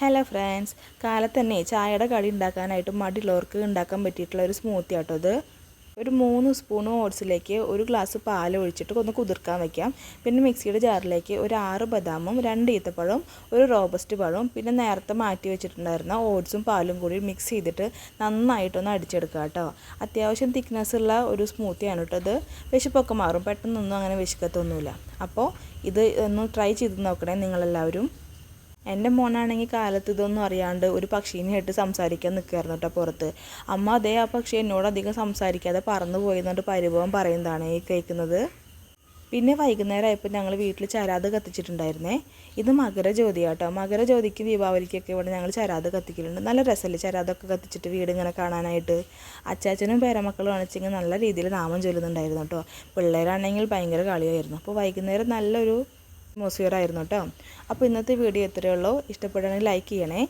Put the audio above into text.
Hello friends കാലത്ത് തന്നെ ചായയുടെ കടി ഉണ്ടാക്കാനായിട്ട് മടിയുള്ളവർക്ക് ഉണ്ടാക്കാൻ പറ്റിയിട്ടുള്ള ഒരു സ്മൂത്തി ആട്ടോ അത് ഒരു മൂന്ന് സ്പൂൺ ഓട്സിലേക്ക് ഒരു ഗ്ലാസ് പാൽ ഒഴിച്ചിട്ട് ഒന്ന് കുതിർക്കാൻ വെക്കാം. പിന്നെ മിക്സിയുടെ ജാറിലേക്ക് ഒരു ആറ് ബദാമും രണ്ട് ഈത്തപ്പഴവും ഒരു റോബസ്റ്റ് പഴവും പിന്നെ നേരത്തെ മാറ്റി വെച്ചിട്ടുണ്ടായിരുന്ന ഓട്സും പാലും കൂടി മിക്സ് ചെയ്തിട്ട് നന്നായിട്ടൊന്ന് അടിച്ചെടുക്കുക കേട്ടോ. അത്യാവശ്യം തിക്നെസ് ഉള്ള ഒരു സ്മൂത്തിയാണ് കേട്ടോ ഇത്. വിശപ്പൊക്കെ മാറും. പെട്ടെന്നൊന്നും അങ്ങനെ വിശക്കത്തൊന്നുമില്ല. അപ്പോൾ ഇത് ഒന്ന് ട്രൈ ചെയ്ത് നോക്കണേ നിങ്ങളെല്ലാവരും. എന്റെ മോനാണെങ്കിൽ കാലത്ത് ഇതൊന്നും അറിയാണ്ട് ഒരു പക്ഷീനെ ആയിട്ട് സംസാരിക്കാൻ നിൽക്കുകയായിരുന്നു കേട്ടോ പുറത്ത്. അമ്മ അതേ ആ പക്ഷി എന്നോട് അധികം സംസാരിക്കാതെ പറന്നു പോയെന്നുകൊണ്ട് പരിഭവം പറയുന്നതാണ് ഈ കേൾക്കുന്നത്. പിന്നെ വൈകുന്നേരം ആയപ്പോൾ ഞങ്ങൾ വീട്ടിൽ ചരാത് കത്തിച്ചിട്ടുണ്ടായിരുന്നേ. ഇത് മകരജ്യോതി കേട്ടോ. മകരജ്യോതിക്കും ദീപാവലിക്കൊക്കെ ഇവിടെ ഞങ്ങൾ ചരാത് കത്തിക്കലുണ്ട്. നല്ല രസമല്ലേ ചരാതൊക്കെ കത്തിച്ചിട്ട് വീട് ഇങ്ങനെ കാണാനായിട്ട്? അച്ചാച്ചനും പേരമക്കളും അണച്ചിങ്ങനെ നല്ല രീതിയിൽ നാമം ചൊല്ലുന്നുണ്ടായിരുന്നു കേട്ടോ. പിള്ളേരാണെങ്കിൽ ഭയങ്കര കളിയായിരുന്നു. അപ്പോൾ വൈകുന്നേരം നല്ലൊരു അറ്റ്മോസ്ഫിയർ ആയിരുന്നു കേട്ടോ അപ്പോൾ ഇന്നത്തെ വീഡിയോ ഇത്രയേ ഉള്ളൂ. ഇഷ്ടപ്പെടുകയാണെങ്കിൽ ലൈക്ക് ചെയ്യണേ.